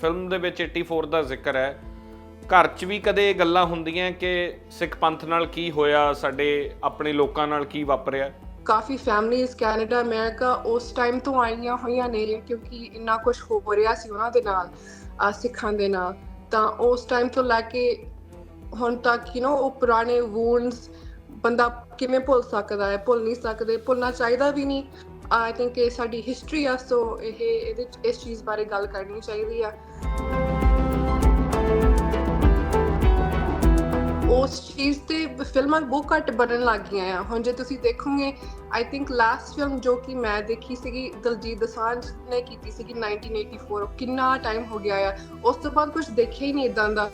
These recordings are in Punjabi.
ਫਿਲਮ ਦੇ ਵਿੱਚ 84 ਦਾ ਜ਼ਿਕਰ ਹੈ। ਘਰ 'ਚ ਵੀ ਕਦੇ ਇਹ ਗੱਲਾਂ ਹੁੰਦੀਆਂ ਕਿ ਸਿੱਖ ਪੰਥ ਨਾਲ ਕੀ ਹੋਇਆ, ਸਾਡੇ ਆਪਣੇ ਲੋਕਾਂ ਨਾਲ ਕੀ ਵਾਪਰਿਆ? ਕਾਫੀ ਫੈਮਲੀਜ਼ ਕੈਨੇਡਾ, ਅਮਰੀਕਾ ਉਸ ਟਾਈਮ ਤੋਂ ਆਈਆਂ ਹੋਈਆਂ ਨੇ ਕਿਉਂਕਿ ਇੰਨਾ ਕੁਝ ਹੋ ਰਿਹਾ ਸੀ ਉਹਨਾਂ ਦੇ ਨਾਲ ਸਿੱਖਾਂ ਦੇ ਨਾਲ। ਤਾਂ ਉਸ ਟਾਈਮ ਤੋਂ ਲੈ ਕੇ ਹੁਣ ਤੱਕ ਯੂ نو ਉਹ ਪੁਰਾਣੇ ਵੂਨਸ ਬੰਦਾ ਕਿਵੇਂ ਭੁੱਲ ਸਕਦਾ ਹੈ, ਭੁੱਲ ਨਹੀਂ ਸਕਦੇ, ਭੁੱਲਣਾ ਚਾਹੀਦਾ ਵੀ ਨਹੀਂ। ਆਈ ਥਿੰਕ ਇਹ ਸਾਡੀ ਹਿਸਟਰੀ ਆ ਸੋ ਇਹ ਇਹਦੇ ਇਸ ਚੀਜ਼ ਬਾਰੇ ਗੱਲ ਕਰਨੀ ਚਾਹੀਦੀ ਆ। ਉਸ ਚੀਜ਼ ਤੇ ਫਿਲਮਾਂ ਬਹੁਤ ਘੱਟ ਬਣਨ ਲੱਗ ਗਈਆਂ ਆ। ਹੁਣ ਜੇ ਤੁਸੀਂ ਦੇਖੋਗੇ ਆਈ ਥਿੰਕ ਲਾਸਟ ਫਿਲਮ ਜੋ ਕਿ ਮੈਂ ਦੇਖੀ ਸੀਗੀ, ਦਲਜੀਤ ਦੋਸਾਂਝ ਨੇ ਕੀਤੀ ਸੀਗੀ 1984 ਕਿੰਨਾ ਟਾਈਮ ਹੋ ਗਿਆ ਆ। ਉਸ ਤੋਂ ਬਾਅਦ ਕੁਝ ਦੇਖਿਆ ਹੀ ਨਹੀਂ ਇਦਾਂ ਦਾ।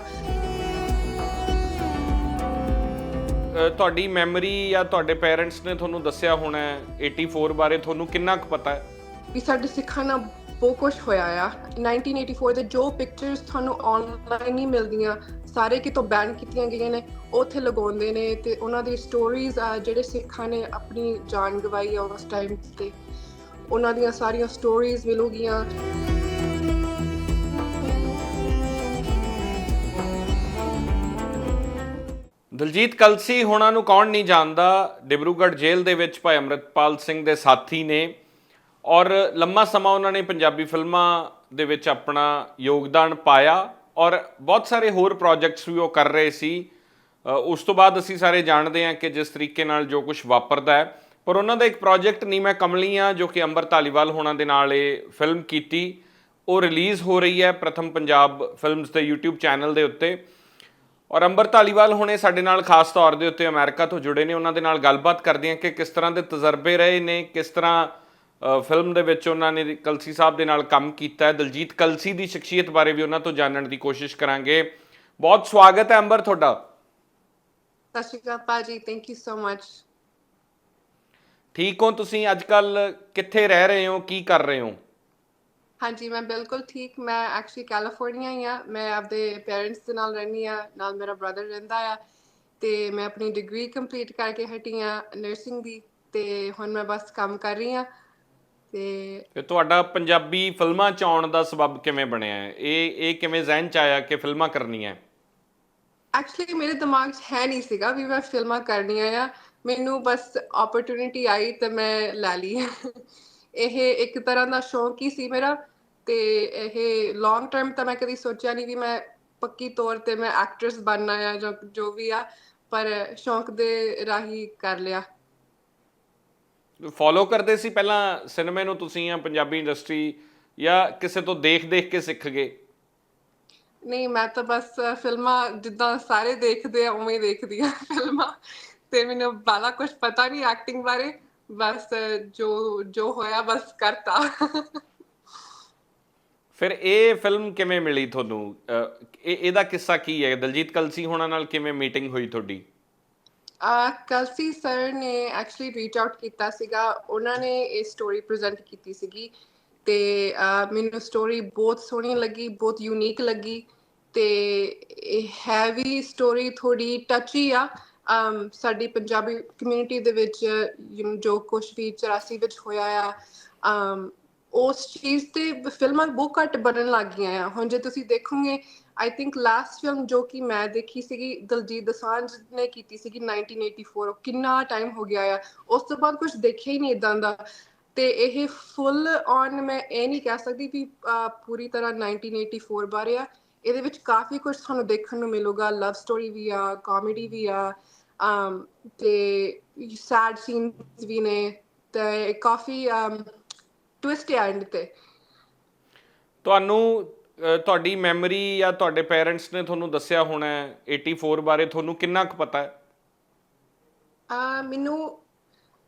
ਤੁਹਾਡੀ ਮੈਮਰੀ ਜਾਂ ਤੁਹਾਡੇ ਪੇਰੈਂਟਸ ਨੇ ਤੁਹਾਨੂੰ ਦੱਸਿਆ ਹੋਣਾ 84 ਬਾਰੇ? ਤੁਹਾਨੂੰ ਕਿੰਨਾ ਕੁ ਪਤਾ ਹੈ? ਵੀ ਸਾਡੇ ਸਿੱਖਾਂ ਨਾਲ ਬਹੁਤ ਕੁਝ ਹੋਇਆ ਆ। 1984 ਦੇ ਜੋ ਪਿਕਚਰਸ ਤੁਹਾਨੂੰ ਆਨਲਾਈਨ ਹੀ ਮਿਲਦੀਆਂ, ਸਾਰੇ ਕਿਤੋਂ ਬੈਨ ਕੀਤੀਆਂ ਗਈਆਂ ਨੇ, ਉਹ ਉੱਥੇ ਲਗਾਉਂਦੇ ਨੇ ਤੇ ਉਹਨਾਂ ਦੀ ਸਟੋਰੀਜ਼ ਆ, ਜਿਹੜੇ ਸਿੱਖਾਂ ਨੇ ਆਪਣੀ ਜਾਨ ਗਵਾਈ ਆ ਉਸ ਟਾਈਮ ਤੇ। ਉਹਨਾਂ ਦੀਆਂ ਸਾਰੀਆਂ ਸਟੋਰੀਜ਼ ਮਿਲੂਗੀਆਂ। ਦਲਜੀਤ ਕਲਸੀ ਹੋਣਾ ਨੂੰ ਕੌਣ ਨਹੀਂ ਜਾਣਦਾ? ਡਿਬਰੂਗੜ੍ਹ ਜੇਲ੍ਹ ਦੇ ਵਿੱਚ ਭਾਈ ਅੰਮ੍ਰਿਤਪਾਲ ਸਿੰਘ ਦੇ ਸਾਥੀ ਨੇ। ਔਰ ਲੰਮਾ ਸਮਾਂ ਉਹਨਾਂ ਨੇ ਪੰਜਾਬੀ ਫਿਲਮਾਂ ਦੇ ਵਿੱਚ ਆਪਣਾ ਯੋਗਦਾਨ ਪਾਇਆ। ਔਰ ਬਹੁਤ ਸਾਰੇ ਹੋਰ ਪ੍ਰੋਜੈਕਟਸ ਵੀ ਉਹ ਕਰ ਰਹੇ ਸੀ। ਉਸ ਤੋਂ ਬਾਅਦ ਅਸੀਂ ਸਾਰੇ ਜਾਣਦੇ ਹਾਂ ਕਿ ਜਿਸ ਤਰੀਕੇ ਨਾਲ ਜੋ ਕੁਝ ਵਾਪਰਦਾ ਹੈ। ਪਰ ਉਹਨਾਂ ਦਾ ਇੱਕ ਪ੍ਰੋਜੈਕਟ ਨਹੀਂ ਮੈਂ ਕਮਲੀਆਂ ਜੋ ਕਿ ਅੰਬਰ ਧਾਲੀਵਾਲ ਹੋਣਾ ਦੇ ਨਾਲ ਇਹ ਫਿਲਮ ਕੀਤੀ। ਉਹ ਰਿਲੀਜ਼ ਹੋ ਰਹੀ ਹੈ ਪ੍ਰਥਮ ਪੰਜਾਬ ਫਿਲਮਸ ਦੇ YouTube ਚੈਨਲ ਦੇ ਉੱਤੇ। ਔਰ ਅੰਬਰ ਧਾਲੀਵਾਲ ਹੁਣੇ ਸਾਡੇ ਨਾਲ ਖਾਸ ਤੌਰ ਦੇ ਉੱਤੇ ਅਮਰੀਕਾ ਤੋਂ ਜੁੜੇ ਨੇ। ਉਹਨਾਂ ਦੇ ਨਾਲ ਗੱਲਬਾਤ ਕਰਦੇ ਹਾਂ ਕਿ ਕਿਸ ਤਰ੍ਹਾਂ ਦੇ ਤਜਰਬੇ ਰਹੇ ਨੇ ਕਿਸ ਤਰ੍ਹਾਂ ਫਿਲਮ ਦੇ ਵਿੱਚ ਉਹਨਾਂ ਨੇ ਕਲਸੀ ਸਾਹਿਬ ਦੇ ਨਾਲ ਕੰਮ ਕੀਤਾ ਹੈ। ਦਲਜੀਤ ਕਲਸੀ ਦੀ ਸ਼ਖਸੀਅਤ ਬਾਰੇ ਵੀ ਉਹਨਾਂ ਤੋਂ ਜਾਣਨ ਦੀ ਕੋਸ਼ਿਸ਼ ਕਰਾਂਗੇ। ਬਹੁਤ ਸਵਾਗਤ ਹੈ ਅੰਬਰ ਤੁਹਾਡਾ। ਸਤਿ ਸ਼੍ਰੀ ਅਕਾਲ ਪਾਜੀ ਥੈਂਕ ਯੂ ਸੋ ਮਚ ਠੀਕ ਹੋ ਤੁਸੀਂ? ਅੱਜ ਕੱਲ ਕਿੱਥੇ ਰਹਿ ਰਹੇ ਹੋ? ਕੀ ਕਰ ਰਹੇ ਹੋ? ਹਾਂਜੀ ਮੈਂ ਬਿਲਕੁਲ ਠੀਕ। ਮੈਂ ਐਕਚੁਅਲੀ ਕੈਲੀਫੋਰਨੀਆ ਹੀ ਆ ਮੈਂ ਆਪਦੇ ਪੇਰੈਂਟਸ ਦੇ ਨਾਲ ਰਹਿੰਦੀ ਆ ਨਾਲ ਮੇਰਾ ਬ੍ਰਦਰ ਰਹਿੰਦਾ ਆ। ਤੇ ਮੈਂ ਆਪਣੀ ਡਿਗਰੀ ਕੰਪਲੀਟ ਕਰਕੇ ਹਟੀ ਆ ਨਰਸਿੰਗ ਦੀ। ਤੇ ਹੁਣ ਮੈਂ ਬਸ ਕੰਮ ਕਰ ਰਹੀ ਆ ਤੇ ਤੁਹਾਡਾ ਪੰਜਾਬੀ ਫਿਲਮਾਂ ਚ ਆਉਣ ਦਾ ਸਬਬ ਕਿਵੇਂ ਬਣਿਆ? ਇਹ ਇਹ ਕਿਵੇਂ ਜ਼ਹਿਨ ਚ ਆਇਆ ਕਿ ਫਿਲਮਾਂ ਕਰਨੀਆਂ? ਐਕਚੁਅਲੀ ਮੇਰੇ ਦਿਮਾਗ 'ਚ ਹੈ ਨਹੀਂ ਸੀਗਾ ਵੀ ਮੈਂ ਫਿਲਮਾਂ ਕਰਨੀਆਂ ਆ। ਮੈਨੂੰ ਬਸ ਓਪਰਚੁਨਿਟੀ ਆਈ ਤੇ ਮੈਂ ਲੈ ਲਈ। ਇਹ ਇੱਕ ਤਰ੍ਹਾਂ ਦਾ ਸ਼ੌਂਕ ਹੀ ਸੀ ਮੇਰਾ। ਤੇ ਇਹ ਲੌਂਗ ਟਰਮ ਤਾਂ ਮੈਂ ਕਦੀ ਸੋਚਿਆ ਨਹੀਂ ਵੀ ਮੈਂ ਪੱਕੀ ਤੌਰ ਤੇ ਮੈਂ ਐਕਟਰਸ ਬਣਨਾ ਆ ਜਾਂ ਜੋ ਵੀ ਆ ਪਰ ਸ਼ੌਂਕ ਦੇ ਰਾਹੀਂ ਕਰ ਲਿਆ। ਫੋਲੋ ਕਰਦੇ ਸੀ ਪਹਿਲਾਂ ਸਿਨੇਮੇ ਨੂੰ ਤੁਸੀਂ ਜਾਂ ਪੰਜਾਬੀ ਇੰਡਸਟਰੀ ਜਾਂ ਕਿਸੇ ਤੋਂ ਦੇਖ-ਦੇਖ ਕੇ ਸਿੱਖ ਗਏ? ਨਹੀਂ ਮੈਂ ਤਾਂ ਬਸ ਫਿਲਮਾਂ ਜਿੱਦਾਂ ਸਾਰੇ ਦੇਖਦੇ ਆ ਉਵੇਂ ਹੀ ਦੇਖਦੀ ਆ ਫਿਲਮਾਂ। ਤੇ ਮੈਨੂੰ ਬਾਲਾ ਕੁਝ ਪਤਾ ਨਹੀਂ ਐਕਟਿੰਗ ਬਾਰੇ। ਬਸ ਜੋ ਜੋ ਹੋਇਆ ਬਸ ਕਰਤਾ। ਫਿਰ ਇਹ ਫਿਲਮ ਕਿਵੇਂ ਮਿਲੀ ਤੁਹਾਨੂੰ? ਇਹ ਇਹਦਾ ਕਿੱਸਾ ਕੀ ਹੈ? ਦਲਜੀਤ ਕਲਸੀ ਹੋਣਾ ਨਾਲ ਕਿਵੇਂ ਮੀਟਿੰਗ ਹੋਈ ਤੁਹਾਡੀ? ਆ ਕਲਸੀ ਸਰ ਨੇ ਐਕਚੁਅਲੀ ਰੀਚ ਆਊਟ ਕੀਤਾ ਸੀਗਾ। ਉਹਨਾਂ ਨੇ ਇਹ ਸਟੋਰੀ ਪ੍ਰੈਜ਼ੈਂਟ ਕੀਤੀ ਸੀਗੀ ਤੇ ਮੈਨੂੰ ਸਟੋਰੀ ਬਹੁਤ ਸੋਹਣੀ ਲੱਗੀ ਬਹੁਤ ਯੂਨੀਕ ਲੱਗੀ ਤੇ ਇਹ ਹੈਵੀ ਸਟੋਰੀ ਥੋੜੀ ਟੱਚੀ ਆ। ਅਮ, ਸਾਡੀ ਪੰਜਾਬੀ ਕਮਿਊਨਿਟੀ ਦੇ ਵਿੱਚ ਜੋ ਕੁਝ ਵੀ 84 ਵਿੱਚ ਹੋਇਆ ਆ ਅਮ, ਉਸ ਚੀਜ਼ ਤੇ ਫਿਲਮਾਂ ਬਹੁਤ ਘੱਟ ਬਣਨ ਲੱਗ ਗਈਆਂ ਆ। ਹੁਣ ਜੇ ਤੁਸੀਂ ਦੇਖੋਗੇ ਆਈ ਥਿੰਕ ਲਾਸਟ ਫਿਲਮ ਜੋ ਕਿ ਮੈਂ ਦੇਖੀ ਸੀਗੀ ਦਲਜੀਤ ਦਸਾਂਝ ਨੇ ਕੀਤੀ ਸੀਗੀ 1984 ਕਿੰਨਾ ਟਾਈਮ ਹੋ ਗਿਆ ਆ। ਉਸ ਤੋਂ ਬਾਅਦ ਕੁਝ ਦੇਖਿਆ ਹੀ ਨਹੀਂ ਇਦਾਂ ਦਾ। ਤੇ ਇਹ ਫੁੱਲ ਔਨ ਮੈਂ ਇਹ ਨਹੀਂ ਕਹਿ ਸਕਦੀ ਵੀ ਪੂਰੀ ਤਰ੍ਹਾਂ 1984 ਬਾਰੇ ਆ। ਇਹਦੇ ਵਿੱਚ ਕਾਫੀ ਕੁਝ ਤੁਹਾਨੂੰ ਦੇਖਣ ਨੂੰ ਮਿਲੂਗਾ। ਲਵ ਸਟੋਰੀ ਵੀ ਆ ਕਾਮੇਡੀ ਵੀ ਆ ਅਮ, ਤੇ ਸੈਡ ਸੀਨਸ ਵੀ ਨੇ। ਤੇ ਕਾਫੀ ਟਵਿਸਟ ਹੈ ਐਂਡ ਤੇ। ਤੁਹਾਨੂੰ ਤੁਹਾਡੀ ਮੈਮਰੀ ਜਾਂ ਤੁਹਾਡੇ ਪੇਰੈਂਟਸ ਨੇ ਤੁਹਾਨੂੰ ਦੱਸਿਆ ਹੋਣਾ ਹੈ 84 ਬਾਰੇ ਤੁਹਾਨੂੰ ਕਿੰਨਾ ਕੁ ਪਤਾ ਹੈ? ਆ ਮੈਨੂੰ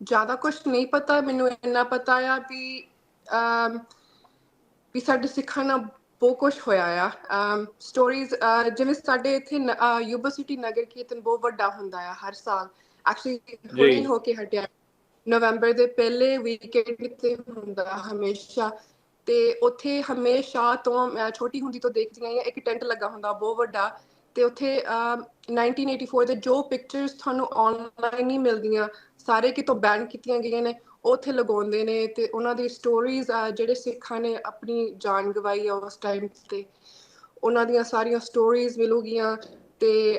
ਜ਼ਿਆਦਾ ਕੁਝ ਨਹੀਂ ਪਤਾ ਮੈਨੂੰ ਇੰਨਾ ਪਤਾ ਆ ਵੀ ਅਮ, ਵੀ ਸਾਡੇ ਸਿੱਖਾਂ ਨਾਲ ਬਹੁਤ ਕੁਝ ਹੋਇਆ ਆ। ਸਟੋਰੀਜ਼ ਜਿਵੇਂ ਸਾਡੇ ਇੱਥੇ ਯੂਬਾ ਸਿਟੀ ਨਗਰ ਕੀਰਤਨ ਬਹੁਤ ਵੱਡਾ ਹੁੰਦਾ ਆ ਹਰ ਸਾਲ। ਐਕਚੁਅਲੀ ਹੁਣੇ ਹੋ ਕੇ ਹਟਿਆ ਨਵੰਬਰ ਦੇ ਪਹਿਲੇ ਵੀਕਐਂਡ ਤੇ ਹੁੰਦਾ ਹਮੇਸ਼ਾ। ਤੇ ਉੱਥੇ ਹਮੇਸ਼ਾ ਤੋਂ ਮੈਂ ਛੋਟੀ ਹੁੰਦੀ ਤੋਂ ਦੇਖਦੀ ਆਈ ਹਾਂ, ਇੱਕ ਟੈਂਟ ਲੱਗਾ ਹੁੰਦਾ ਬਹੁਤ ਵੱਡਾ। ਤੇ ਉੱਥੇ 1984 ਦੇ ਜੋ ਪਿਕਚਰਸ ਤੁਹਾਨੂੰ ਆਨਲਾਈਨ ਹੀ ਮਿਲਦੀਆਂ, ਸਾਰੇ ਕਿਤੋਂ ਬੈਨ ਕੀਤੀਆਂ ਗਈਆਂ ਨੇ, ਉਹ ਉੱਥੇ ਲਗਾਉਂਦੇ ਨੇ ਤੇ ਉਹਨਾਂ ਦੀ ਸਟੋਰੀਜ਼ ਜਿਹੜੇ ਸਿੱਖਾਂ ਨੇ ਆਪਣੀ ਜਾਨ ਗਵਾਈ ਆ ਉਸ ਟਾਈਮ ਤੇ। ਉਹਨਾਂ ਦੀਆਂ ਸਾਰੀਆਂ ਸਟੋਰੀਜ਼ ਮਿਲੂਗੀਆਂ ਤੇ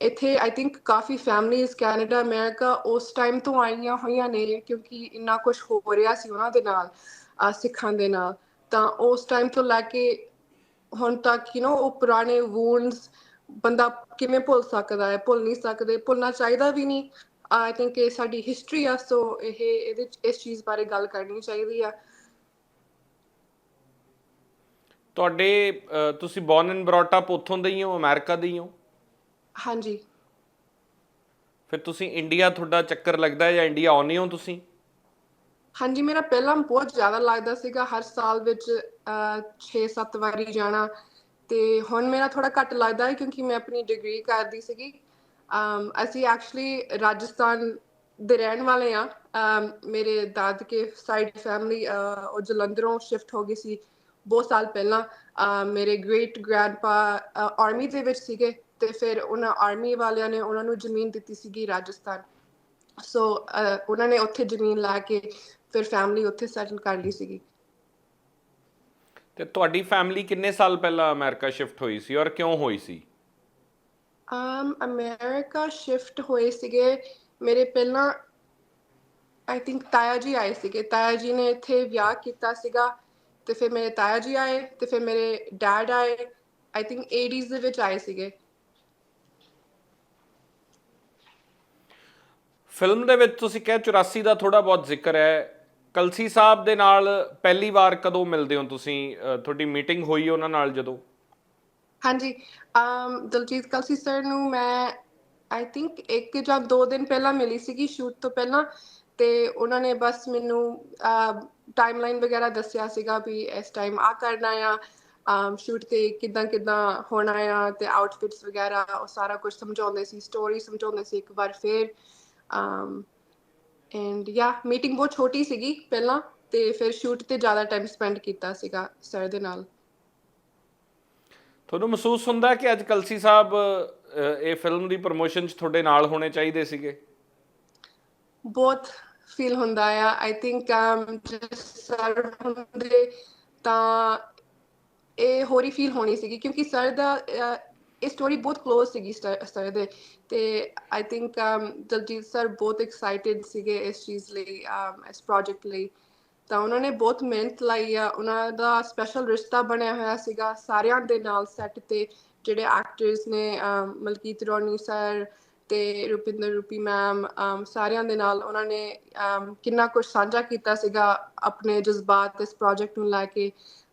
ਇੱਥੇ ਆਈ ਥਿੰਕ ਕਾਫੀ ਫੈਮਲੀਜ਼ ਕੈਨੇਡਾ, ਅਮਰੀਕਾ ਉਸ ਟਾਈਮ ਤੋਂ ਆਈਆਂ ਹੋਈਆਂ ਨੇ ਕਿਉਂਕਿ ਇੰਨਾ ਕੁਝ ਹੋ ਰਿਹਾ ਸੀ ਉਹਨਾਂ ਦੇ ਨਾਲ ਸਿੱਖਾਂ ਦੇ ਨਾਲ। ਤਾਂ ਉਸ ਟਾਈਮ ਤੋਂ ਲੈ ਕੇ ਹੁਣ ਤੱਕ ਯੂ نو ਉਹ ਪੁਰਾਣੇ ਵੂਨਸ ਬੰਦਾ ਕਿਵੇਂ ਭੁੱਲ ਸਕਦਾ ਹੈ, ਭੁੱਲ ਨਹੀਂ ਸਕਦੇ, ਭੁੱਲਣਾ ਚਾਹੀਦਾ ਵੀ ਨਹੀਂ। ਆਈ ਥਿੰਕ ਇਹ ਸਾਡੀ ਹਿਸਟਰੀ ਆ ਸੋ ਇਹ, ਇਹਦੇ ਇਸ ਚੀਜ਼ ਬਾਰੇ ਗੱਲ ਕਰਨੀ ਚਾਹੀਦੀ ਆ। ਤੁਹਾਡੇ ਤੁਸੀਂ ਬੌਰਨ ਐਂਡ ਬ੍ਰੌਟ ਅਪ ਉੱਥੋਂ ਦੇ ਹੀ ਹੋ, ਅਮਰੀਕਾ ਦੇ ਹੀ ਹੋ? ਹਾਂਜੀ। ਫਿਰ ਤੁਸੀਂ ਇੰਡੀਆ ਤੁਹਾਡਾ ਚੱਕਰ ਲੱਗਦਾ ਹੈ ਜਾਂ ਇੰਡੀਆ ਆਉਂਦੇ ਹੋ ਤੁਸੀਂ? ਹਾਂਜੀ ਮੇਰਾ ਪਹਿਲਾਂ ਬਹੁਤ ਜ਼ਿਆਦਾ ਲੱਗਦਾ ਸੀਗਾ ਹਰ ਸਾਲ ਵਿੱਚ 6-7 ਵਾਰੀ ਜਾਣਾ। ਤੇ ਹੁਣ ਮੇਰਾ ਥੋੜਾ ਘੱਟ ਲੱਗਦਾ ਹੈ ਕਿਉਂਕਿ ਮੈਂ ਆਪਣੀ ਡਿਗਰੀ ਕਰਦੀ ਸੀਗੀ। ਅਮ ਅਸੀਂ ਐਕਚੁਅਲੀ ਰਾਜਸਥਾਨ ਦੇ ਰਹਿਣ ਵਾਲੇ ਆ ਮੇਰੇ ਦਾਦਕੇ ਸਾਈਡ ਫੈਮਿਲੀ ਉਹ ਜਲੰਧਰੋਂ ਸ਼ਿਫਟ ਹੋ ਗਈ ਸੀ। ਬਹੁਤ ਸਾਲ ਪਹਿਲਾਂ ਮੇਰੇ ਗ੍ਰੇਟ ਗ੍ਰੈਂਡਪਾ ਆਰਮੀ ਦੇ ਵਿੱਚ ਸੀਗੇ। ਤੇ ਫਿਰ ਉਹਨਾਂ ਆਰਮੀ ਵਾਲਿਆਂ ਨੇ ਉਹਨਾਂ ਨੂੰ ਜ਼ਮੀਨ ਦਿੱਤੀ ਸੀਗੀ ਰਾਜਸਥਾਨ। ਸੋ ਉਹਨਾਂ ਨੇ ਉੱਥੇ ਜ਼ਮੀਨ ਲਾ ਕੇ ਫਿਰ ਫੈਮਿਲੀ ਉੱਥੇ ਸੈਟਲ ਕਰ ਲਈ ਸੀਗੀ। ਤੇ ਤੁਹਾਡੀ ਫੈਮਿਲੀ ਕਿੰਨੇ ਸਾਲ ਪਹਿਲਾਂ ਅਮਰੀਕਾ ਸ਼ਿਫਟ ਹੋਈ ਸੀ ਔਰ ਕਿਉਂ ਹੋਈ ਸੀ? ਅਮ ਅਮਰੀਕਾ ਸ਼ਿਫਟ ਹੋਏ ਸੀਗੇ ਮੇਰੇ ਪਹਿਲਾਂ ਆਈ ਥਿੰਕ ਤਾਇਆ ਜੀ ਆਏ ਸੀਗੇ। ਤਾਇਆ ਜੀ ਨੇ ਇੱਥੇ ਵਿਆਹ ਕੀਤਾ ਸੀਗਾ ਤੇ ਫਿਰ ਮੇਰੇ ਤਾਇਆ ਜੀ ਆਏ ਤੇ ਫਿਰ ਮੇਰੇ ਡੈਡ ਆਏ। ਆਈ ਥਿੰਕ 80s ਦੇ ਵਿੱਚ ਆਏ ਸੀਗੇ। ਫਿਲਮ ਦੇ ਵਿੱਚ ਤੁਸੀਂ ਕਹੇ 84 ਦਾ ਥੋੜਾ ਬਹੁਤ ਜ਼ਿਕਰ ਹੈ। ਕਲਸੀ ਸਾਹਿਬ ਦੇ ਨਾਲ ਪਹਿਲੀ ਵਾਰ ਕਦੋਂ ਮਿਲਦੇ ਹੋ ਤੁਸੀਂ? ਤੁਹਾਡੀ ਮੀਟਿੰਗ ਹੋਈ ਉਹਨਾਂ ਨਾਲ ਜਦੋਂ? ਹਾਂਜੀ। ਅਮ ਦਲਜੀਤ ਕਲਸੀ ਸਰ ਨੂੰ ਮੈਂ ਆਈ ਥਿੰਕ ਇੱਕ ਜਾਂ ਦੋ ਦਿਨ ਪਹਿਲਾਂ ਮਿਲੀ ਸੀਗੀ ਸ਼ੂਟ ਤੋਂ ਪਹਿਲਾਂ ਤੇ ਉਹਨਾਂ ਨੇ ਬਸ ਮੈਨੂੰ ਟਾਈਮਲਾਈਨ ਵਗੈਰਾ ਦੱਸਿਆ ਸੀਗਾ ਵੀ ਇਸ ਟਾਈਮ ਆ ਕਰਨਾ ਆ, ਅਮ ਸ਼ੂਟ ਤੇ ਕਿਦਾਂ ਕਿਦਾਂ ਹੋਣਾ ਆ ਤੇ ਆਊਟਫਿਟਸ ਵਗੈਰਾ ਉਹ ਸਾਰਾ ਕੁਝ ਸਮਝਾਉਂਦੇ ਸੀ ਸਟੋਰੀ ਸਮਝਾਉਂਦੇ ਸੀ ਇੱਕ ਵਾਰ ਫੇਰ। ਅਮ ਐਂਡ ਯਾ ਮੀਟਿੰਗ ਬਹੁਤ ਛੋਟੀ ਸੀਗੀ ਪਹਿਲਾਂ ਤੇ ਫਿਰ ਸ਼ੂਟ ਤੇ ਜ਼ਿਆਦਾ ਟਾਈਮ ਸਪੈਂਡ ਕੀਤਾ ਸੀਗਾ ਸਰ ਦੇ ਨਾਲ ਤੁਹਾਨੂੰ ਮਹਿਸੂਸ ਹੁੰਦਾ ਕਿ ਅੱਜ ਕਲਸੀ ਸਾਹਿਬ ਇਹ ਫਿਲਮ ਦੀ ਪ੍ਰੋਮੋਸ਼ਨ 'ਚ ਤੁਹਾਡੇ ਨਾਲ ਹੋਣੇ ਚਾਹੀਦੇ ਸੀਗੇ ਬਹੁਤ ਫੀਲ ਹੁੰਦਾ ਆ ਆਈ ਥਿੰਕ ਜਿਸ ਸਰ ਹੁੰਦੇ ਤਾਂ ਇਹ ਹੋਰ ਫੀਲ ਹੋਣੀ ਸੀਗੀ ਕਿਉਂਕਿ ਸਰ ਦਾ ਇਹ ਸਟੋਰੀ ਬਹੁਤ ਕਲੋਜ ਸੀਗੀ ਸਰ ਦੇ। ਤੇ I think um, Daljit sir ਬਹੁਤ ਐਕਸਾਈਟਿਡ ਸੀਗੇ ਇਸ ਚੀਜ਼ ਲਈ um, ਇਸ ਪ੍ਰੋਜੈਕਟ ਲਈ। ਤਾਂ ਉਹਨਾਂ ਨੇ ਬਹੁਤ ਮਿਹਨਤ ਲਾਈ ਆ। ਉਹਨਾਂ ਦਾ ਸਪੈਸ਼ਲ ਰਿਸ਼ਤਾ ਬਣਿਆ ਹੋਇਆ ਸੀਗਾ ਸਾਰਿਆਂ ਦੇ ਨਾਲ ਸੈੱਟ ਤੇ, ਜਿਹੜੇ ਐਕਟਰਸ ਨੇ um, ਮਲਕੀਤ ਰੋਣੀ ਸਰ ਤੇ ਰੁਪਿੰਦਰ ਰੂਪੀ ਮੈਮ ਸਾਰਿਆਂ ਦੇ ਨਾਲ ਉਹਨਾਂ ਨੇ ਕਿੰਨਾ ਕੁਝ ਸਾਂਝਾ ਕੀਤਾ ਸੀਗਾ ਆਪਣੇ ਜਜ਼ਬਾਤ ਇਸ ਪ੍ਰੋਜੈਕਟ ਨੂੰ ਲੈ ਕੇ।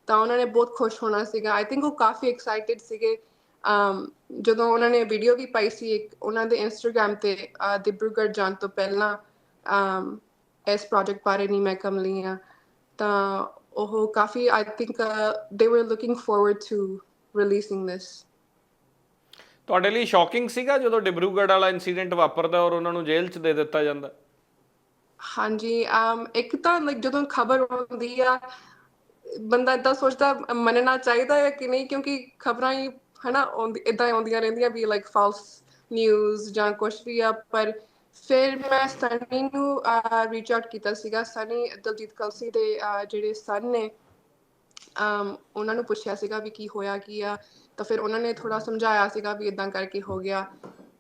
ਤਾਂ ਉਹਨਾਂ ਨੇ ਬਹੁਤ ਖੁਸ਼ ਹੋਣਾ ਸੀਗਾ। ਆਈ ਥਿੰਕ ਉਹ ਕਾਫੀ ਐਕਸਾਈਟਿਡ ਸੀਗੇ। ਜਦੋਂ ਉਹਨਾਂ ਨੇ ਵੀਡੀਓ ਵੀ ਪਾਈ ਸੀ ਇੱਕ ਉਹਨਾਂ ਦੇ ਇੰਸਟਾਗ੍ਰam ਤੇ ਅ, ਦਿਬਰੂਗੜ੍ਹ ਜਾਣ ਤੋਂ ਪਹਿਲਾਂ ਅਮ, ਇਸ ਪ੍ਰੋਜੈਕਟ ਬਾਰੇ ਨਹੀਂ ਮੈਂ ਕਮਲੀ ਆ। ਤਾਂ ਉਹ ਕਾਫੀ I think they were looking forward to releasing this ਤੁਹਾਡੇ ਲਈ ਸ਼ੌਕਿੰਗ ਸੀਗਾ ਜਦੋਂ ਡਿਬਰੂਗੜ੍ਹ ਵਾਲਾ ਇਨਸੀਡੈਂਟ ਵਾਪਰਦਾ ਔਰ ਉਹਨਾਂ ਨੂੰ ਜੇਲ੍ਹ 'ਚ ਦੇ ਦਿੱਤਾ ਜਾਂਦਾ? ਹਾਂਜੀ um, ਇੱਕ ਤਾਂ ਲਾਈਕ ਜਦੋਂ ਖਬਰ ਆਉਂਦੀ ਆ ਬੰਦਾ ਇਦਾਂ ਸੋਚਦਾ ਮੰਨਣਾ ਚਾਹੀਦਾ ਹੈ ਕਿ ਨਹੀਂ ਕਿਉਂਕਿ ਖਬਰਾਂ ਹੀ ਹਨਾ ਇਦਾਂ ਆਉਂਦੀਆਂ ਰਹਿੰਦੀਆਂ ਵੀ ਲਾਈਕ ਫਾਲਸ ਨਿਊਜ਼ ਜਾਂ ਕੁਝ ਵੀ ਆ ਪਰ ਫਿਰ ਮੈਂ ਸਨੀ ਨੂੰ ਰੀਚ ਆਊਟ ਕੀਤਾ ਸੀਗਾ ਸਨੀ ਦਲਜੀਤ ਕਲਸੀ ਦੇ ਜਿਹੜੇ ਸਨ ਨੇ um, ਉਹਨਾਂ ਨੂੰ ਪੁੱਛਿਆ ਸੀਗਾ ਵੀ ਕੀ ਹੋਇਆ ਕੀ ਆ ਤਾਂ ਫਿਰ ਉਹਨਾਂ ਨੇ ਥੋੜਾ ਸਮਝਾਇਆ ਸੀਗਾ ਵੀ ਇਦਾਂ ਕਰਕੇ ਹੋ ਗਿਆ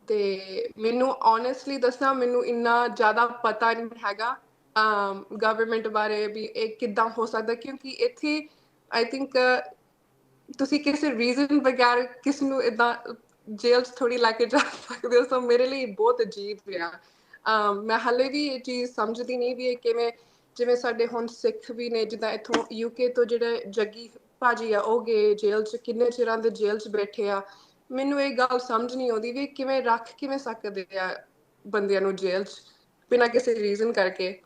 ਤੇ ਮੈਨੂੰ ਓਨੈਸਟਲੀ ਦੱਸਾਂ ਮੈਨੂੰ ਇੰਨਾ ਜ਼ਿਆਦਾ ਪਤਾ ਨਹੀਂ ਹੈਗਾ ਗਵਰਨਮੈਂਟ ਬਾਰੇ ਵੀ ਇਹ ਕਿੱਦਾਂ ਹੋ ਸਕਦਾ ਕਿਉਂਕਿ ਇੱਥੇ ਆਈ ਥਿੰਕ ਤੁਸੀਂ ਕਿਸੇ ਰੀਜ਼ਨ ਬਗੈਰ ਕਿਸ ਨੂੰ ਇਦਾਂ ਜੇਲ੍ਹ 'ਚ ਥੋੜੀ ਲੈ ਕੇ ਜਾ ਸਕਦੇ ਹੋ ਸੋ ਮੇਰੇ ਲਈ ਬਹੁਤ ਅਜੀਬ ਆ ਮੈਂ ਹਾਲੇ ਵੀ ਇਹ ਚੀਜ਼ ਸਮਝਦੀ ਨਹੀਂ ਵੀ ਇਹ ਕਿਵੇਂ, ਜਿਵੇਂ ਸਾਡੇ ਹੁਣ ਸਿੱਖ ਵੀ ਨੇ, ਜਿੱਦਾਂ ਇੱਥੋਂ ਯੂਕੇ ਤੋਂ ਜਿਹੜੇ ਜੱਗੀ ਭਾਜੀ ਆ, ਉਹ ਗਏ ਜੇਲ੍ਹ 'ਚ, ਕਿੰਨੇ ਚਿਰਾਂ ਦੇ ਜੇਲ੍ਹ 'ਚ ਬੈਠੇ ਆ। ਮੈਨੂੰ ਇਹ ਗੱਲ ਸਮਝ ਨਹੀਂ ਆਉਂਦੀ ਵੀ ਕਿਵੇਂ ਰੱਖ ਕਿਵੇਂ ਸਕਦੇ ਆ ਬੰਦਿਆਂ ਨੂੰ ਜੇਲ੍ਹ 'ਚ, ਬਿਨਾਂ ਕਿਸੇ ਰੀਜ਼ਨ ਕਰਕੇ।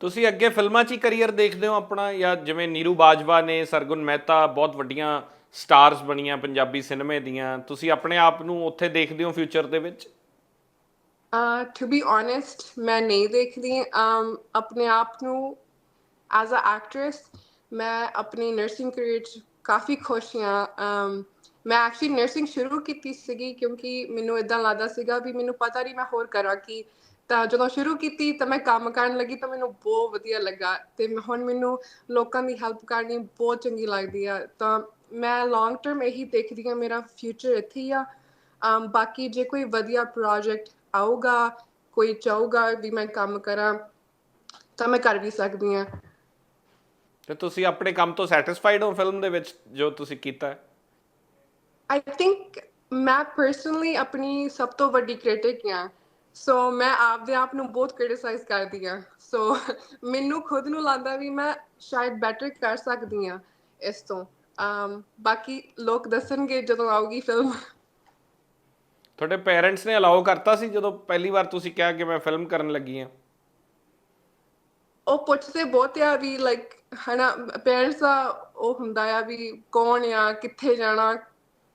ਤੁਸੀਂ ਅੱਗੇ ਫਿਲਮਾਂ 'ਚ ਹੀ ਕੈਰੀਅਰ ਦੇਖਦੇ ਹੋ ਆਪਣਾ, ਜਾਂ ਜਿਵੇਂ ਨੀਰੂ ਬਾਜਵਾ ਨੇ, ਸਰਗੁਣ ਮਹਿਤਾ, ਬਹੁਤ ਵੱਡੀਆਂ ਸਟਾਰਸ ਬਣੀਆਂ ਪੰਜਾਬੀ ਸਿਨੇਮੇ ਦੀਆਂ, ਤੁਸੀਂ ਆਪਣੇ ਆਪ ਨੂੰ ਉੱਥੇ ਦੇਖਦੇ ਹੋ ਫਿਊਚਰ ਦੇ ਵਿੱਚ? ਟੂ ਬੀ ਓਨੈਸਟ ਮੈਂ ਨਹੀਂ ਦੇਖਦੀ ਆਪਣੇ ਆਪ ਨੂੰ ਐਜ਼ ਅ ਐਕਟਰੈਸ ਮੈਂ ਆਪਣੀ ਨਰਸਿੰਗ ਕਰੀਅਰ 'ਚ ਕਾਫੀ ਖੁਸ਼ ਹਾਂ ਮੈਂ ਐਕਚੁਅਲੀ ਨਰਸਿੰਗ ਸ਼ੁਰੂ ਕੀਤੀ ਸੀਗੀ, ਕਿਉਂਕਿ ਮੈਨੂੰ ਇਦਾਂ ਲੱਗਦਾ ਸੀਗਾ ਵੀ ਮੈਨੂੰ ਪਤਾ ਨਹੀਂ ਮੈਂ ਹੋਰ ਕਰਾਂ ਕਿ। ਤਾਂ ਜਦੋਂ ਸ਼ੁਰੂ ਕੀਤੀ ਤਾਂ ਮੈਂ ਕੰਮ ਕਰਨ ਲੱਗੀ ਤਾਂ ਮੈਨੂੰ ਬਹੁਤ ਵਧੀਆ ਲੱਗਾ ਤੇ ਹੁਣ ਮੈਨੂੰ ਲੋਕਾਂ ਦੀ ਹੈਲਪ ਕਰਨੀ ਬਹੁਤ ਚੰਗੀ ਲੱਗਦੀ ਆ। ਤਾਂ ਮੈਂ ਲੌਂਗ ਟਰਮ ਇਹੀ ਦੇਖਦੀ ਆ ਮੇਰਾ ਫਿਊਚਰ ਇੱਥੇ ਹੀ ਆ। ਅਮ ਬਾਕੀ ਜੇ ਕੋਈ ਵਧੀਆ ਪ੍ਰੋਜੈਕਟ ਆਊਗਾ ਕੋਈ ਚਾਹੂਗਾ ਵੀ ਮੈਂ ਕੰਮ ਕਰਾਂ ਤਾਂ ਮੈਂ ਕਰ ਵੀ ਸਕਦੀ ਆ ਤੇ ਤੁਸੀਂ ਆਪਣੇ ਕੰਮ ਤੋਂ ਸੈਟੀਸਫਾਈਡ ਹੋ ਫਿਲਮ ਦੇ ਵਿੱਚ ਜੋ ਤੁਸੀਂ ਕੀਤਾ? ਹੈ ਆਈ ਥਿੰਕ ਮੈਂ ਪਰਸਨਲੀ ਆਪਣੀ ਸਭ ਤੋਂ ਵੱਡੀ ਕ੍ਰਿਟਿਕ ਆ ਸੋ ਮੈਂ ਆਪਦੇ ਆਪ ਨੂੰ ਬਹੁਤ ਕ੍ਰਿਟਿਸਾਈਜ਼ ਕਰਦੀ ਆ ਸੋ ਮੈਨੂੰ ਖੁਦ ਨੂੰ ਲੱਗਦਾ ਵੀ ਮੈਂ ਸ਼ਾਇਦ ਬੈਟਰ ਕਰ ਸਕਦੀ ਆ ਇਸ ਤੋਂ। Um, ਬਾਕੀ ਲੋਕ ਦੱਸਣਗੇ ਜਦੋਂ ਆਊਗੀ ਫਿਲਮ ਤੁਹਾਡੇ ਪੇਰੈਂਟਸ ਨੇ ਅਲਾਉ ਕਰਤਾ ਸੀ ਜਦੋਂ ਪਹਿਲੀ ਵਾਰ ਤੁਸੀਂ ਕਿਹਾ ਕਿ ਮੈਂ ਫਿਲਮ ਕਰਨ ਲੱਗੀ ਹਾਂ? ਉਹ ਪੁੱਛਦੇ ਬਹੁਤ ਆ ਵੀ ਲਾਈਕ ਹਨਾ ਪੇਰੈਂਟਸ ਦਾ ਉਹ ਹੁੰਦਾ ਆ ਵੀ ਕੌਣ ਆ ਕਿੱਥੇ ਜਾਣਾ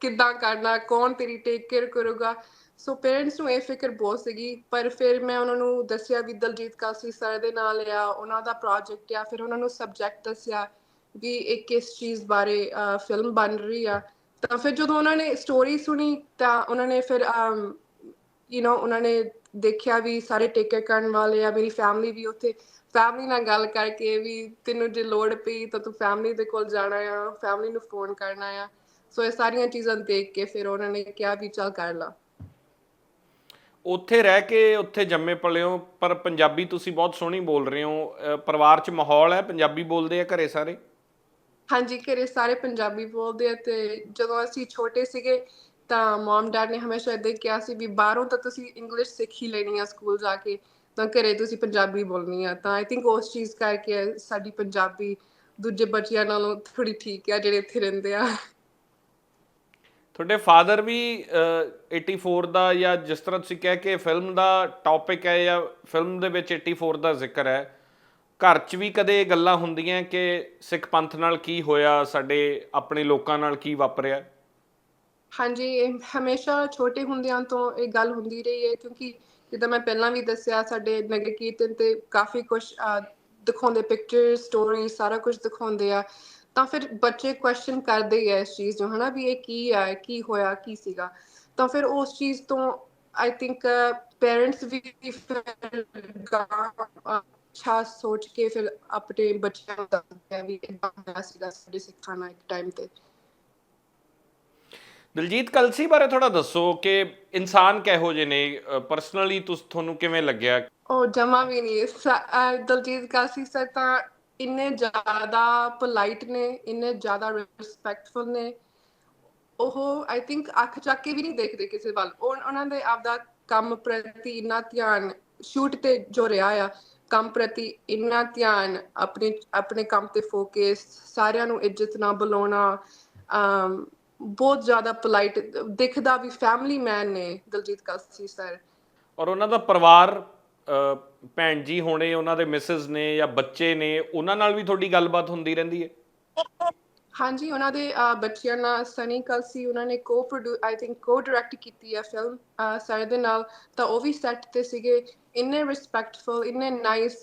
ਕਿੱਦਾਂ ਕਰਨਾ ਕੌਣ ਤੇਰੀ ਟੇਕ ਕੇਅਰ ਕਰੂਗਾ। ਸੋ ਪੇਰੈਂਟਸ ਨੂੰ ਇਹ ਫਿਕਰ ਬਹੁਤ ਸੀਗੀ, ਪਰ ਫਿਰ ਮੈਂ ਉਹਨਾਂ ਨੂੰ ਦੱਸਿਆ ਵੀ ਦਲਜੀਤ ਕਾਸੀ ਸਰ ਦੇ ਨਾਲ ਆ, ਉਹਨਾਂ ਦਾ ਪ੍ਰੋਜੈਕਟ ਆ, ਫਿਰ ਉਹਨਾਂ ਨੂੰ ਸਬਜੈਕਟ ਦੱਸਿਆ ਵੀ ਇਹ ਕਿਸ ਚੀਜ਼ ਬਾਰੇ ਫਿਲਮ ਬਣ ਰਹੀ ਆ। ਤਾਂ ਫਿਰ ਜਦੋਂ ਉਹਨਾਂ ਨੇ ਸਟੋਰੀ ਸੁਣੀ, ਤਾਂ ਉਹਨਾਂ ਨੇ ਫਿਰ ਯੂ نو ਉਹਨਾਂ ਨੇ ਦੇਖਿਆ ਵੀ ਸਾਰੇ ਟੇਕ ਕੇਅਰ ਕਰਨ ਵਾਲੇ ਆ, ਮੇਰੀ ਫੈਮਿਲੀ ਵੀ ਉੱਥੇ ਫੈਮਿਲੀ ਨਾਲ ਗੱਲ ਕਰਕੇ ਵੀ ਤੈਨੂੰ ਜੇ ਲੋੜ ਪਈ ਤਾਂ ਤੂੰ ਫੈਮਿਲੀ ਦੇ ਕੋਲ ਜਾਣਾ ਆ ਫੈਮਿਲੀ ਨੂੰ ਫੋਨ ਕਰਨਾ ਆ। ਸੋ ਇਹ ਸਾਰੀਆਂ ਚੀਜ਼ਾਂ ਦੇਖ ਕੇ ਫਿਰ ਉਹਨਾਂ ਨੇ ਕਿਹਾ ਵੀ ਚੱਲ ਕਰ ਲਾ। ਉੱਥੇ ਰਹਿ ਕੇ ਉੱਥੇ ਜੰਮੇ ਪਲੇ ਹੋ, ਪਰ ਪੰਜਾਬੀ ਤੁਸੀਂ ਬਹੁਤ ਸੋਹਣੀ ਬੋਲ ਰਹੇ ਹੋ। ਪਰਿਵਾਰ 'ਚ ਮਾਹੌਲ ਹੈ, ਪੰਜਾਬੀ ਬੋਲਦੇ ਆ ਘਰੇ ਸਾਰੇ? ਹਾਂਜੀ, ਘਰੇ ਸਾਰੇ ਪੰਜਾਬੀ ਬੋਲਦੇ ਆ ਤੇ ਜਦੋਂ ਅਸੀਂ ਛੋਟੇ ਸੀਗੇ ਤਾਂ ਮਮ ਡੈਡ ਨੇ ਹਮੇਸ਼ਾ ਏਦਾਂ ਕਿਹਾ ਸੀ ਵੀ ਬਾਹਰੋਂ ਤਾਂ ਤੁਸੀਂ ਇੰਗਲਿਸ਼ ਸਿੱਖ ਹੀ ਲੈਣੀ ਆ ਸਕੂਲ ਜਾ ਕੇ, ਤਾਂ ਘਰੇ ਤੁਸੀਂ ਪੰਜਾਬੀ ਬੋਲਣੀ ਆ। ਤਾਂ ਆਈ ਥਿੰਕ ਉਸ ਚੀਜ਼ ਕਰਕੇ ਸਾਡੀ ਪੰਜਾਬੀ ਦੂਜੇ ਬੱਚਿਆਂ ਨਾਲੋਂ ਥੋੜੀ ਠੀਕ ਆ ਜਿਹੜੇ ਇੱਥੇ ਰਹਿੰਦੇ ਆ। ਤੁਹਾਡੇ ਫਾਦਰ ਵੀ 84 ਦਾ ਜਾਂ ਜਿਸ ਤਰ੍ਹਾਂ ਤੁਸੀਂ ਕਹਿ ਕੇ ਫਿਲਮ ਦਾ ਟੌਪਿਕ ਹੈ ਜਾਂ ਫਿਲਮ ਦੇ ਵਿੱਚ 84 ਦਾ ਜ਼ਿਕਰ ਹੈ, ਘਰ 'ਚ ਵੀ ਕਦੇ ਇਹ ਗੱਲਾਂ ਹੁੰਦੀਆਂ ਕਿ ਸਿੱਖ ਪੰਥ ਨਾਲ ਕੀ ਹੋਇਆ, ਸਾਡੇ ਆਪਣੇ ਲੋਕਾਂ ਨਾਲ ਕੀ ਵਾਪਰਿਆ? ਹਾਂਜੀ ਹਮੇਸ਼ਾ ਛੋਟੇ ਹੁੰਦਿਆਂ ਤੋਂ ਇਹ ਗੱਲ ਹੁੰਦੀ ਰਹੀ ਹੈ, ਕਿਉਂਕਿ ਜਿੱਦਾਂ ਮੈਂ ਪਹਿਲਾਂ ਵੀ ਦੱਸਿਆ, ਸਾਡੇ ਨਗਰ ਕੀਰਤਨ ਤੇ ਕਾਫੀ ਕੁਝ ਦਿਖਾਉਂਦੇ ਪਿਕਚਰ ਸਟੋਰੀ ਸਾਰਾ ਕੁਝ ਦਿਖਾਉਂਦੇ ਆ। ਤਾਂ ਫਿਰ ਬੱਚੇ ਕੁਐਸਚਨ ਕਰਦੇ ਹੀ ਆ ਇਸ ਚੀਜ਼ ਨੂੰ ਹਨਾ ਵੀ ਇਹ ਕੀ ਆ ਕੀ ਹੋਇਆ ਕੀ ਸੀਗਾ? ਤਾਂ ਫਿਰ ਉਸ ਚੀਜ਼ ਤੋਂ ਆਈ ਥਿੰਕ ਪੇਰੈਂਟਸ ਵੀ ਅੱਛਾ ਸੋਚ ਕੇ ਫਿਰ ਆਪਣੇ ਬੱਚਿਆਂ ਨੂੰ ਦੱਸਦੇ ਆ ਵੀ ਇਦਾਂ ਹੋਇਆ ਸੀਗਾ ਸਾਡੇ ਸਿੱਖਾਂ ਨਾਲ ਇੱਕ ਟਾਈਮ ਤੇ। ਦਿਲਜੀਤ ਕਲਸੀ ਬਾਰੇ ਥੋੜਾ ਦੱਸੋ ਕਿ ਇਨਸਾਨ ਕਿਹੋ ਜਿਹੇ ਨੇ? ਪਰਸਨਲੀ ਤੁਹਾਨੂੰ ਕਿਵੇਂ ਲੱਗਿਆ? ਉਹ ਜਮਾ ਵੀ ਨਹੀਂ। ਦਲਜੀਤ ਕਾਸੀ ਸਰ ਤਾਂ ਇੰਨੇ ਜ਼ਿਆਦਾ ਪੋਲਾਈਟ ਨੇ, ਇੰਨੇ ਜ਼ਿਆਦਾ ਰਿਸਪੈਕਟਫੁਲ ਨੇ, ਉਹ ਆਈ ਥਿੰਕ ਅੱਖ ਚੱਕ ਕੇ ਵੀ ਨਹੀਂ ਦੇਖਦੇ ਕਿਸੇ ਵੱਲ। ਉਹਨਾਂ ਦੇ ਆਪਦਾ ਕੰਮ ਪ੍ਰਤੀ ਇੰਨਾ ਧਿਆਨ ਸ਼ੂਟ ਤੇ ਜੋ ਰਿਹਾ ਆ, ਕੰਮ ਪ੍ਰਤੀ ਇੰਨਾ ਧਿਆਨ ਆਪਣੇ ਆਪਣੇ ਕੰਮ ਤੇ ਫੋਕਸ ਸਾਰਿਆਂ ਨੂੰ ਇੱਜ਼ਤ ਨਾਲ ਬੁਲਾਉਣਾ ਬਹੁਤ ਜ਼ਿਆਦਾ ਪੋਲਾਈਟ ਦਿਖਦਾ ਵੀ ਫੈਮਿਲੀ ਮੈਨ ਨੇ ਦਲਜੀਤ ਕਾਸੀ ਸਰ ਔਰ ਉਹਨਾਂ ਦਾ ਪਰਿਵਾਰ ਭੈਣ ਜੀ ਹੋਣੇ, ਉਹਨਾਂ ਦੇ ਮਿਸਿਸ ਨੇ ਜਾਂ ਬੱਚੇ ਨੇ, ਉਹਨਾਂ ਨਾਲ ਵੀ ਤੁਹਾਡੀ ਗੱਲਬਾਤ ਹੁੰਦੀ ਰਹਿੰਦੀ ਹੈ? ਹਾਂਜੀ, ਉਹਨਾਂ ਦੇ ਬੱਚਿਆਂ ਨਾਲ ਸਨੀ ਕਲਸੀ ਉਹਨਾਂ ਨੇ ਕੋ ਪ੍ਰੋਡਿਊ ਆਈ ਥਿੰਕ ਕੋ ਡਾਇਰੈਕਟ ਕੀਤੀ ਹੈ ਫਿਲਮ ਸਾਰੇ ਦੇ ਨਾਲ, ਤਾਂ ਉਹ ਵੀ ਸੈੱਟ ਤੇ ਸੀਗੇ। ਇੰਨੇ ਰਿਸਪੈਕਟਫੁਲ ਇੰਨੇ ਨਾਈਸ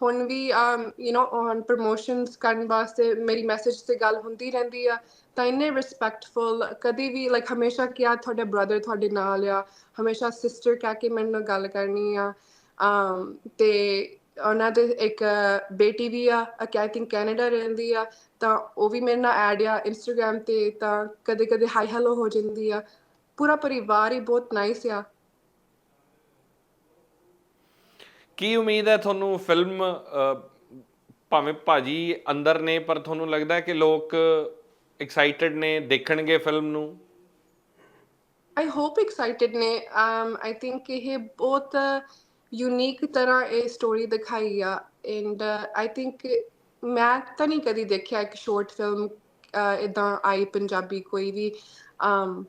ਹੁਣ ਵੀ ਯੂ نو ਔਨ ਪ੍ਰੋਮੋਸ਼ਨਸ ਕਰਨ ਵਾਸਤੇ ਮੇਰੀ ਮੈਸੇਜ ਤੇ ਗੱਲ ਹੁੰਦੀ ਰਹਿੰਦੀ ਆ, ਤਾਂ ਇੰਨੇ ਰਿਸਪੈਕਟਫੁਲ ਕਦੀ ਵੀ ਲਾਈਕ ਹਮੇਸ਼ਾ ਕਿਹਾ ਤੁਹਾਡੇ ਬ੍ਰਦਰ ਤੁਹਾਡੇ ਨਾਲ ਆ, ਹਮੇਸ਼ਾ ਸਿਸਟਰ ਕਹਿ ਕੇ ਮੇਰੇ ਨਾਲ ਗੱਲ ਕਰਨੀ ਆ ਤੇ ਉਹਨਾਂ ਦੇ ਇੱਕ ਬੇਟੀ ਵੀ ਆ ਆਈ ਥਿੰਕ ਕੈਨੇਡਾ ਰਹਿੰਦੀ ਆ ਤਾਂ ਉਹ ਵੀ ਮੇਰੇ ਨਾਲ ਐਡ ਆ ਇੰਸਟਾਗ੍ਰam ਤੇ ਤਾਂ ਕਦੇ ਕਦੇ ਹਾਈ ਹੈਲੋ ਹੋ ਜਾਂਦੀ ਆ। ਪੂਰਾ ਪਰਿਵਾਰ ਹੀ ਬਹੁਤ ਨਾਈਸ ਆ। ਕੀ ਉਮੀਦ ਹੈ ਤੁਹਾਨੂੰ ਫਿਲਮ ਭਾਵੇਂ ਭਾਜੀ ਅੰਦਰ ਨੇ ਪਰ ਤੁਹਾਨੂੰ ਲੱਗਦਾ ਕਿ ਲੋਕ ਐਕਸਾਈਟਿਡ ਨੇ ਦੇਖਣਗੇ ਫਿਲਮ ਨੂੰ? ਆਈ ਹੋਪ ਐਕਸਾਈਟਿਡ ਨੇ। ਆਈ ਥਿੰਕ ਇਹ ਬਹੁਤ ਯੂਨੀਕ ਤਰ੍ਹਾਂ ਇਹ ਸਟੋਰੀ ਦਿਖਾਈ ਆ ਐਂਡ ਆਈ ਥਿੰਕ ਮੈਂ ਤਾਂ ਨਹੀਂ ਕਦੀ ਦੇਖਿਆ ਇੱਕ ਸ਼ਾਰਟ ਫਿਲਮ ਇਦਾਂ ਆਈ ਪੰਜਾਬੀ ਕੋਈ ਵੀ um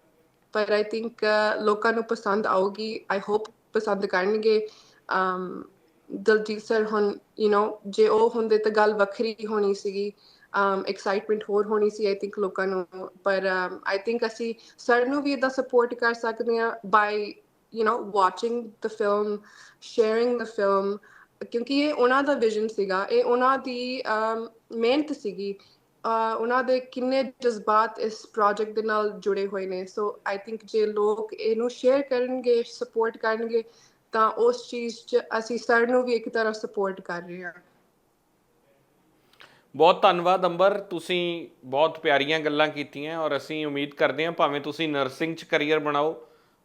ਪਰ ਆਈ ਥਿੰਕ uh, ਲੋਕਾਂ ਨੂੰ ਪਸੰਦ ਆਊਗੀ ਆਈ ਹੋਪ ਪਸੰਦ ਕਰਨਗੇ um ਦਲਜੀਤ ਸਰ ਹੁਣ ਯੂ نو ਜੇ ਉਹ ਹੁੰਦੇ ਤਾਂ ਗੱਲ ਵੱਖਰੀ ਹੋਣੀ ਸੀਗੀ um ਐਕਸਾਈਟਮੈਂਟ ਹੋਰ ਹੋਣੀ ਸੀ ਆਈ ਥਿੰਕ ਲੋਕਾਂ ਨੂੰ, ਪਰ um, ਆਈ ਥਿੰਕ ਅਸੀਂ ਸਰ ਨੂੰ ਵੀ ਇਦਾਂ ਸਪੋਰਟ ਕਰ ਸਕਦੇ ਹਾਂ by you know watching the film sharing the film ਕਿਉਂਕਿ ਇਹ ਉਹਨਾਂ ਦਾ ਵਿਜ਼ਨ ਸੀਗਾ ਇਹ ਉਹਨਾਂ ਦੀ ਮਿਹਨਤ ਸੀਗੀ ਉਹਨਾਂ ਦੇ ਕਿੰਨੇ ਜਜ਼ਬਾਤ ਇਸ ਪ੍ਰੋਜੈਕਟ ਦੇ ਨਾਲ ਜੁੜੇ ਹੋਏ ਨੇ ਸੋ ਆਈ ਥਿੰਕ ਜੇ ਲੋਕ ਇਹਨੂੰ ਸ਼ੇਅਰ ਕਰਨਗੇ ਸਪੋਰਟ ਕਰਨਗੇ ਤਾਂ ਉਸ ਚੀਜ਼ 'ਚ ਅਸੀਂ ਸਰ ਨੂੰ ਵੀ ਇੱਕ ਤਰ੍ਹਾਂ ਸਪੋਰਟ ਕਰ ਰਹੇ ਹਾਂ ਬਹੁਤ ਧੰਨਵਾਦ ਅੰਬਰ ਤੁਸੀਂ ਬਹੁਤ ਪਿਆਰੀਆਂ ਗੱਲਾਂ ਕੀਤੀਆਂ ਔਰ ਅਸੀਂ ਉਮੀਦ ਕਰਦੇ ਹਾਂ ਭਾਵੇਂ ਤੁਸੀਂ ਨਰਸਿੰਗ 'ਚ ਕੈਰੀਅਰ ਬਣਾਓ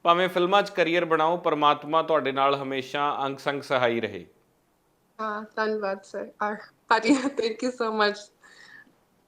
ਭਾਵੇਂ ਫਿਲਮਾਂ 'ਚ ਕੈਰੀਅਰ ਬਣਾਓ, ਪਰਮਾਤਮਾ ਤੁਹਾਡੇ ਨਾਲ ਹਮੇਸ਼ਾ ਅੰਗ ਸੰਗ ਸਹਾਈ ਰਹੇ। ਹਾਂ, ਧੰਨਵਾਦ ਸਰ ਆ ਭਾਜੀ ਥੈਂਕ ਯੂ ਸੋ ਮਚ